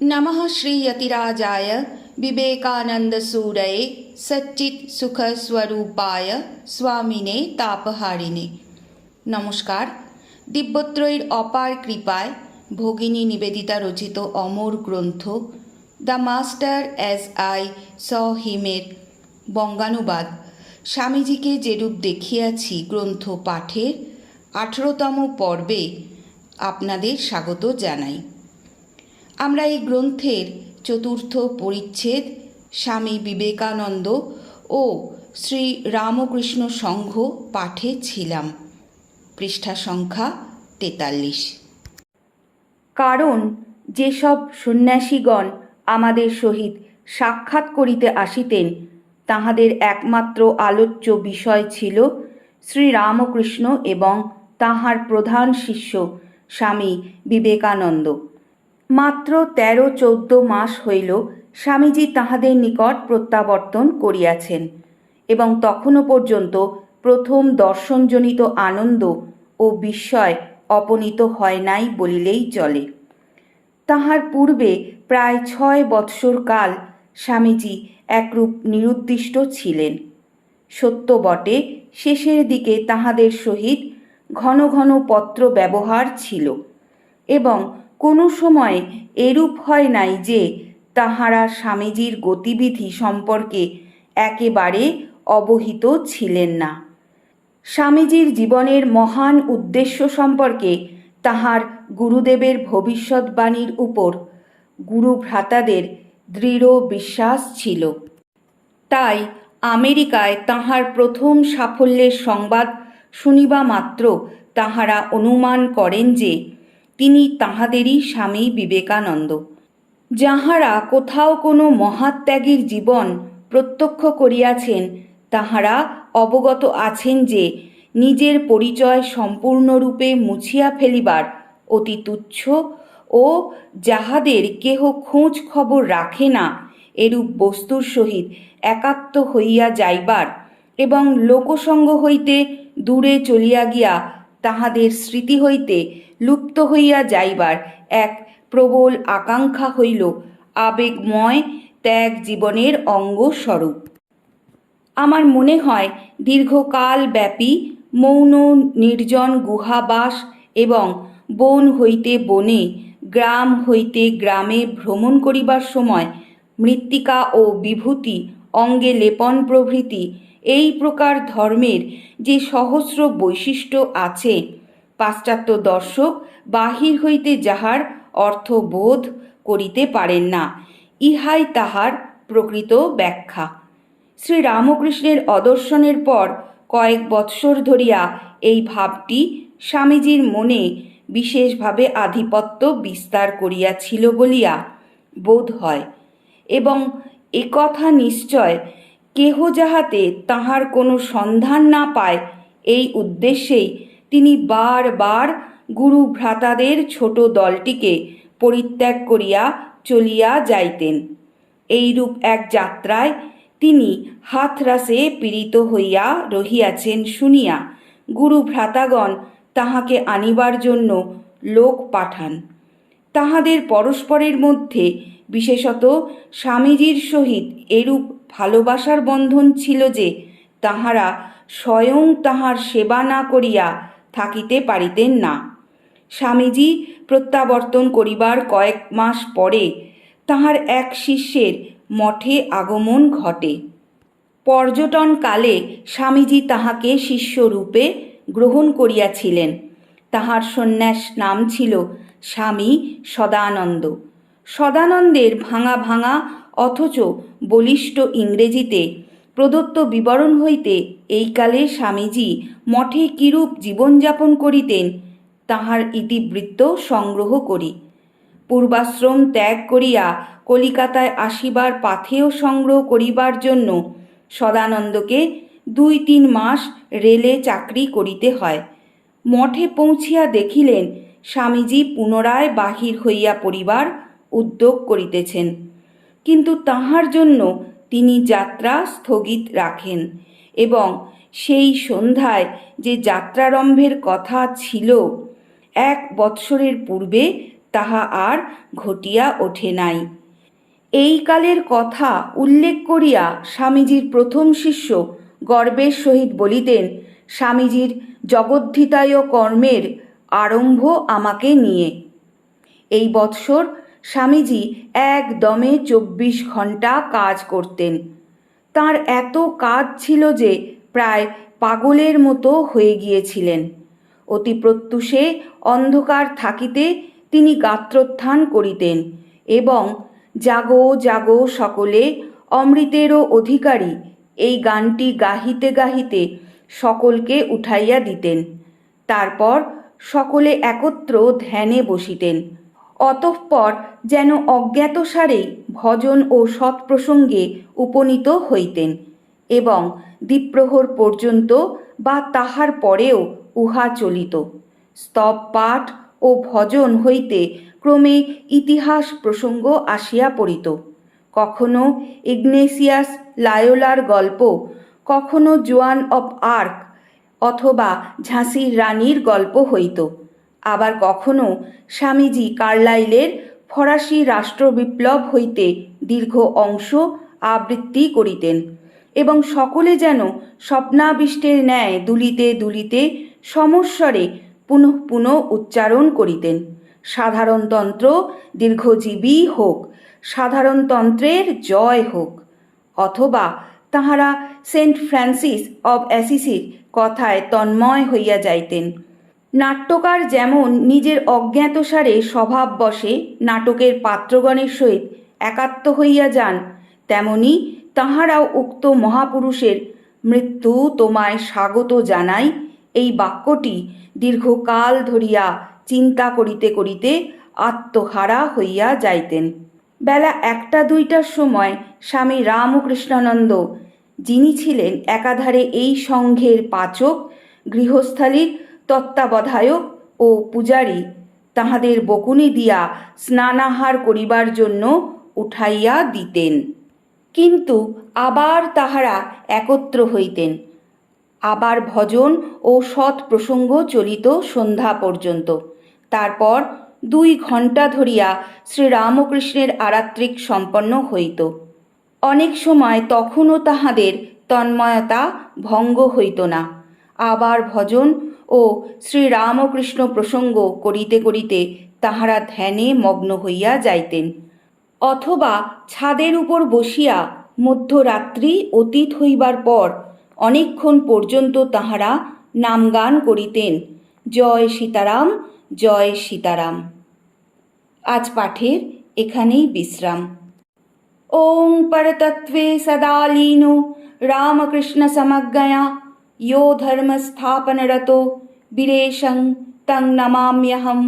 नमः श्रीयतिराजाय विवेकानन्दसूरये सच्चित्सुखस्वरूपाय স্বামিনে তাপহারিণে নমস্কার দিব্যত্রয়ীর অপার কৃপায় ভগিনী নিবেদিতা রচিত অমর গ্রন্থ the master as I saw হিমের বঙ্গানুবাদ স্বামীজিকে যেরূপ দেখিয়াছি গ্রন্থ পাঠের আঠেরোতম পর্বে আপনাদের স্বাগত জানাই আমরা এই গ্রন্থের চতুর্থ পরিচ্ছেদ, স্বামী বিবেকানন্দ ও শ্রী রামকৃষ্ণ সংঘ পাঠে ছিলাম। পৃষ্ঠা সংখ্যা তেতাল্লিশ। কারণ যেসব সন্ন্যাসীগণ আমাদের সহিত সাক্ষাৎ করিতে আসিতেন, তাহাদের একমাত্র আলোচ্য বিষয় ছিল শ্রী রামকৃষ্ণ এবং তাহার প্রধান শিষ্য স্বামী বিবেকানন্দ। মাত্র তেরো চৌদ্দ মাস হইল স্বামীজি তাহাদের নিকট প্রত্যাবর্তন করিয়াছেন এবং তখনও পর্যন্ত প্রথম দর্শনজনিত আনন্দ ও বিস্ময় অপনীত হয় নাই বলিলেই চলে। তাহার পূর্বে প্রায় ছয় বৎসর কাল স্বামীজি একরূপ নিরুদ্দিষ্ট ছিলেন। সত্য বটে শেষের দিকে তাহাদের সহিত ঘন ঘন পত্র ব্যবহার ছিল এবং কোনো সময় এরূপ হয় নাই যে তাহারা স্বামীজির গতিবিধি সম্পর্কে একেবারে অবহিত ছিলেন না। স্বামীজির জীবনের মহান উদ্দেশ্য সম্পর্কে তাহার গুরুদেবের ভবিষ্যৎবাণীর উপর গুরু ভ্রাতাদের দৃঢ় বিশ্বাস ছিল। তাই আমেরিকায় তাহার প্রথম সাফল্যের সংবাদ শুনিবা মাত্র তাহারা অনুমান করেন যে তিনি তাহাদেরই স্বামী বিবেকানন্দ। যাহারা কোথাও কোনো মহাত্যাগীর জীবন প্রত্যক্ষ করিয়াছেন, তাহারা অবগত আছেন যে, নিজের পরিচয় সম্পূর্ণরূপে মুছিয়া ফেলিবার অতি তুচ্ছ ও যাহাদের কেহ খোঁজ খবর রাখে না, এরূপ বস্তুর সহিত একাত্ম হইয়া যাইবার এবং লোকসঙ্গ হইতে দূরে চলিয়া গিয়া তাহাদের স্মৃতি হইতে লুপ্ত হইয়া যাইবার এক প্রবল আকাঙ্ক্ষা হইল আবেগময় ত্যাগ জীবনের অঙ্গস্বরূপ। আমার মনে হয় দীর্ঘকাল ব্যাপী মৌন নির্জন গুহাবাস এবং বন হইতে বনে, গ্রাম হইতে গ্রামে ভ্রমণ করিবার সময় মৃত্তিকা ও বিভূতি অঙ্গে লেপন প্রভৃতি এই প্রকার ধর্মের যে সহস্র বৈশিষ্ট্য আছে, পাশ্চাত্য দর্শক বাহির হইতে যাহার অর্থ বোধ করিতে পারেন না, ইহাই তাহার প্রকৃত ব্যাখ্যা। শ্রী রামকৃষ্ণের অদর্শনের পর কয়েক বৎসর ধরিয়া এই ভাবটি স্বামীজির মনে বিশেষভাবে আধিপত্য বিস্তার করিয়াছিল বলিয়া বোধ হয় এবং একথা নিশ্চয় কেহ যাহাতে তাহার কোনো সন্ধান না পায়, এই উদ্দেশ্যেই তিনি বারবার গুরু ভ্রাতাদের ছোট দলটিকে পরিত্যাগ করিয়া চলিয়া যাইতেন। এইরূপ এক যাত্রায় তিনি হাতরাসে পীড়িত হইয়া রহিয়াছেন শুনিয়া গুরু ভ্রাতাগণ তাহাকে আনিবার জন্য লোক পাঠান। তাহাদের পরস্পরের মধ্যে বিশেষত স্বামীজির সহিত এরূপ ভালোবাসার বন্ধন ছিল যে তাহারা স্বয়ং তাহার সেবা না করিয়া থাকিতে পারিতেন না। স্বামীজি প্রত্যাবর্তন করিবার কয়েক মাস পরে তাহার এক শিষ্যের মঠে আগমন ঘটে। পর্যটনকালে স্বামীজি তাহাকে শিষ্যরূপে গ্রহণ করিয়াছিলেন। তাহার সন্ন্যাস নাম ছিল স্বামী সদানন্দ। সদানন্দের ভাঙা ভাঙা অথচ বলিষ্ঠ ইংরেজিতে প্রদত্ত বিবরণ হইতে এইকালে স্বামীজি মঠে কিরূপ জীবনযাপন করিতেন, তাহার ইতিবৃত্ত সংগ্রহ করি। পূর্বাশ্রম ত্যাগ করিয়া কলিকাতায় আসিবার পাথেয় সংগ্রহ করিবার জন্য সদানন্দকে দুই তিন মাস রেলে চাকরি করিতে হয়। মঠে পৌঁছিয়া দেখিলেন, স্বামীজি পুনরায় বাহির হইয়া পড়িবার উদ্যোগ করিতেছেন। কিন্তু তাহার জন্য তিনি যাত্রা স্থগিত রাখেন এবং সেই সন্ধ্যায় যে যাত্রারম্ভের কথা ছিল, এক বৎসরের পূর্বে তাহা আর ঘটিয়া ওঠে নাই। এই কালের কথা উল্লেখ করিয়া স্বামীজির প্রথম শিষ্য গর্বের সহিত বলিতেন, স্বামীজির জগদ্ধিতায় কর্মের আরম্ভ আমাকে নিয়ে। এই বৎসর স্বামীজি একদমে চব্বিশ ঘণ্টা কাজ করতেন। তার এত কাজ ছিল যে প্রায় পাগলের মতো হয়ে গিয়েছিলেন। অতি প্রত্যুষে অন্ধকার থাকিতে তিনি গাত্রোত্থান করিতেন এবং জাগো জাগো সকলে, অমৃতেরও অধিকারী, এই গানটি গাহিতে গাহিতে সকলকে উঠাইয়া দিতেন। তারপর সকলে একত্র ধ্যানে বসিতেন। অতঃপর যেন অজ্ঞাতসারেই ভজন ও সৎপ্রসঙ্গে উপনীত হইতেন এবং দ্বীপ্রহর পর্যন্ত বা তাহার পরেও উহা চলিত। স্তব পাঠ ও ভজন হইতে ক্রমে ইতিহাস প্রসঙ্গ আসিয়া পড়িত। কখনো ইগনেসিয়াস লায়োলার গল্প, কখনো জোয়ান অব আর্ক অথবা ঝাঁসির রানীর গল্প হইত। আবার কখনো স্বামীজি কার্লাইলের ফরাসি রাষ্ট্রবিপ্লব হইতে দীর্ঘ অংশ আবৃত্তি করিতেন এবং সকলে যেন স্বপ্নাবিষ্টের ন্যায় দুলিতে দুলিতে সমস্বরে পুনঃ পুনঃ উচ্চারণ করিতেন। সাধারণতন্ত্র দীর্ঘজীবী হোক সাধারণতন্ত্রের জয় হোক, অথবা তাহারা সেন্ট ফ্রান্সিস অব অ্যাসিসির কথায় তন্ময় হইয়া যাইতেন। নাট্যকার যেমন নিজের অজ্ঞাতসারে স্বভাব বশে নাটকের পাত্রগণের সহিত একাত্ম হইয়া যান, তেমনি তাহারাও উক্ত মহাপুরুষের মৃত্যু তোমায় স্বাগত জানাই। এই বাক্যটি দীর্ঘকাল ধরিয়া চিন্তা করিতে করিতে আত্মহারা হইয়া যাইতেন। বেলা একটা দুইটার সময় স্বামী রামকৃষ্ণানন্দ, যিনি ছিলেন একাধারে এই সংঘের পাচক, গৃহস্থালীর তত্ত্বাবধায়ক ও পূজারী। তাহাদের বকুনি দিয়া স্নানাহার করিবার জন্য উঠাইয়া দিতেন। কিন্তু আবার তাহারা একত্র হইতেন। আবার ভজন ও সৎ প্রসঙ্গ চলিত সন্ধ্যা পর্যন্ত। তারপর দুই ঘণ্টা ধরিয়া শ্রীরামকৃষ্ণের আরাত্রিক সম্পন্ন হইত। অনেক সময় তখনও তাহাদের তন্ময়তা ভঙ্গ হইত না। আবার ভজন ও শ্রীরামকৃষ্ণ প্রসঙ্গ করিতে করিতে তাহারা ধ্যানে মগ্ন হইয়া যাইতেন। অথবা ছাদের উপর বসিয়া মধ্যরাত্রি অতীত হইবার পর অনেকক্ষণ পর্যন্ত তাহারা নামগান করিতেন, জয় সীতারাম জয় সীতারাম। আজ পাঠের এখানেই বিশ্রাম। ওং পরতত্ত্বে সদা লীনো, রামকৃষ্ণ সমজ্ঞয়া यो धर्मस्थापनरतो वीरेशं तं नमाम्यहम्